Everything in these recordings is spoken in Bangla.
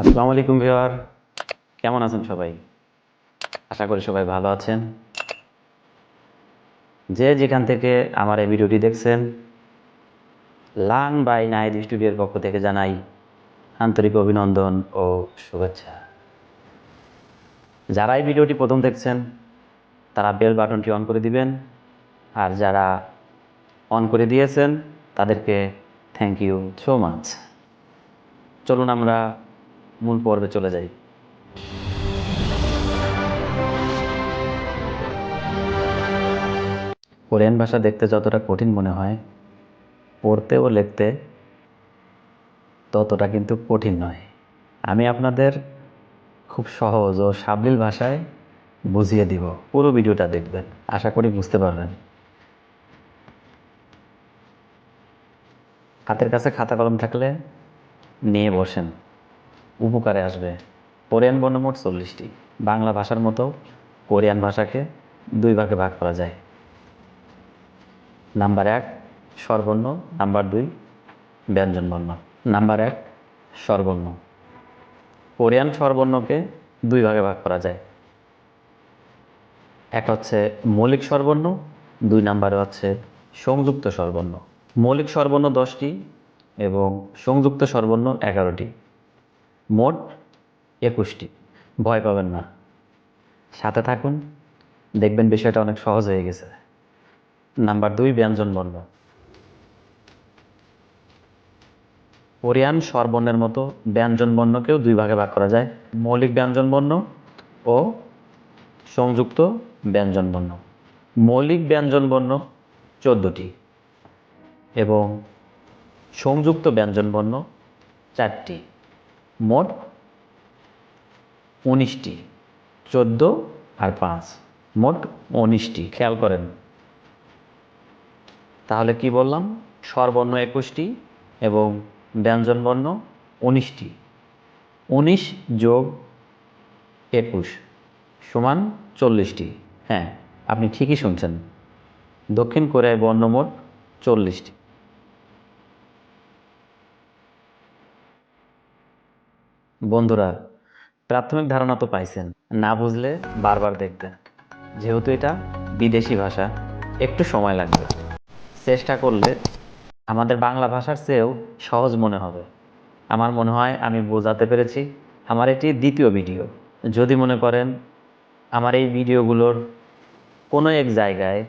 আসসালামু আলাইকুম ভিওয়ার কেমন আছেন সবাই? আশা করি সবাই ভালো আছেন। যে যেখান থেকে আমার এই ভিডিওটি দেখছেন লান বাই নাইদ স্টুডিওর পক্ষ থেকে জানাই আন্তরিক অভিনন্দন ও শুভেচ্ছা। যারা এই ভিডিওটি প্রথম দেখছেন, তারা বেল বাটনটি অন করে দিবেন। আর যারা অন করে দিয়েছেন, তাদেরকে থ্যাংক ইউ সো মাচ চলুন আমরা মূল পর্বে চলে যাই। কোরিয়ান ভাষা দেখতে যতটা কঠিন মনে হয়, পড়তে ও লিখতে ততটা কিন্তু কঠিন নয়। আমি আপনাদের খুব সহজ ও সাবলীল ভাষায় বুঝিয়ে দিব। পুরো ভিডিওটা দেখবেন, আশা করি বুঝতে পারবেন। হাতের কাছে খাতা কলম থাকলে নিয়ে বসেন। উপকারে আসবে। কোরিয়ান বর্ণ মোট চল্লিশটি। বাংলা ভাষার মতো কোরিয়ান ভাষাকে দুই ভাগে ভাগ করা যায়। নাম্বার এক, স্বরবর্ণ। নাম্বার দুই ব্যঞ্জনবর্ণ নাম্বার এক, স্বরবর্ণ। কোরিয়ান স্বরবর্ণকে দুই ভাগে ভাগ করা যায়। এক হচ্ছে মৌলিক স্বরবর্ণ, দুই নাম্বারে হচ্ছে সংযুক্ত স্বরবর্ণ। মৌলিক স্বরবর্ণ দশটি এবং সংযুক্ত স্বরবর্ণ এগারোটি। মোট একুশটি। ভয় পাবেন না। সাথে থাকুন। দেখবেন বিষয়টা অনেক সহজ হয়ে গেছে। নাম্বার দুই, ব্যঞ্জন বর্ণ। কোরিয়ান স্বরবর্ণের মতো ব্যঞ্জন বর্ণকেও দুই ভাগে ভাগ করা যায়। মৌলিক ব্যঞ্জন বর্ণ ও সংযুক্ত ব্যঞ্জন বর্ণ। মৌলিক ব্যঞ্জন বর্ণ চোদ্দোটি এবং সংযুক্ত ব্যঞ্জন বর্ণ চারটি। মোট উনিশটি, চোদ্দ আর পাঁচ। মোট উনিশটি, খেয়াল করেন। তাহলে কি বললাম? স্বরবর্ণ একুশটি এবং ব্যঞ্জনবর্ণ উনিশটি। উনিশ যোগ একুশ সমান চল্লিশটি। হ্যাঁ আপনি ঠিকই শুনছেন। দক্ষিণ কোরিয়ায় বর্ণমোট চল্লিশটি। বন্ধুরা, প্রাথমিক ধারণা তো পাইছেন, না বুঝলে বারবার দেখবেন। যেহেতু এটা বিদেশি ভাষা, একটু সময় লাগবে। চেষ্টা করলে আমাদের বাংলা ভাষার চেয়েও সহজ মনে হবে। আমার মনে হয় আমি বোঝাতে পেরেছি। আমার এটি দ্বিতীয় ভিডিও। যদি মনে করেন আমার এই ভিডিওগুলোর কোনো এক জায়গায়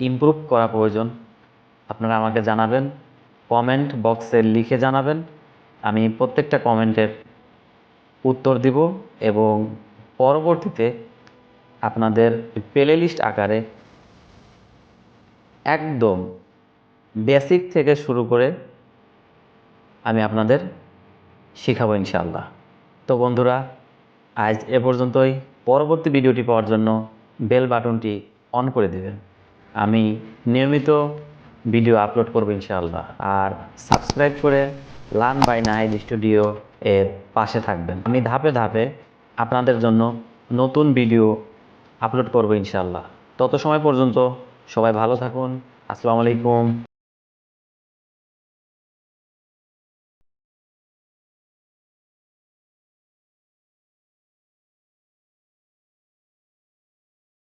ইমপ্রুভ করা প্রয়োজন, আপনারা আমাকে জানাবেন কমেন্ট বক্সে লিখে জানাবেন। আমি প্রত্যেকটা কমেন্টের উত্তর দিব এবং পরবর্তীতে আপনাদের প্লে লিস্ট আকারে একদম বেসিক থেকে শুরু করে আমি আপনাদের শেখাবো ইনশাআল্লাহ। তো বন্ধুরা, আজ এ পর্যন্তই। পরবর্তী ভিডিওটি পাওয়ার জন্য বেল বাটনটি অন করে দেবেন। আমি নিয়মিত ভিডিও আপলোড করব ইনশাআল্লাহ। আর সাবস্ক্রাইব করে লান বাই নাহিদ স্টুডিও এর পাশে থাকবেন। আমি ধাপে ধাপে আপনাদের জন্য নতুন ভিডিও আপলোড করব ইনশাল্লাহ তত সময় পর্যন্ত সবাই ভালো থাকুন। আসসালামু আলাইকুম।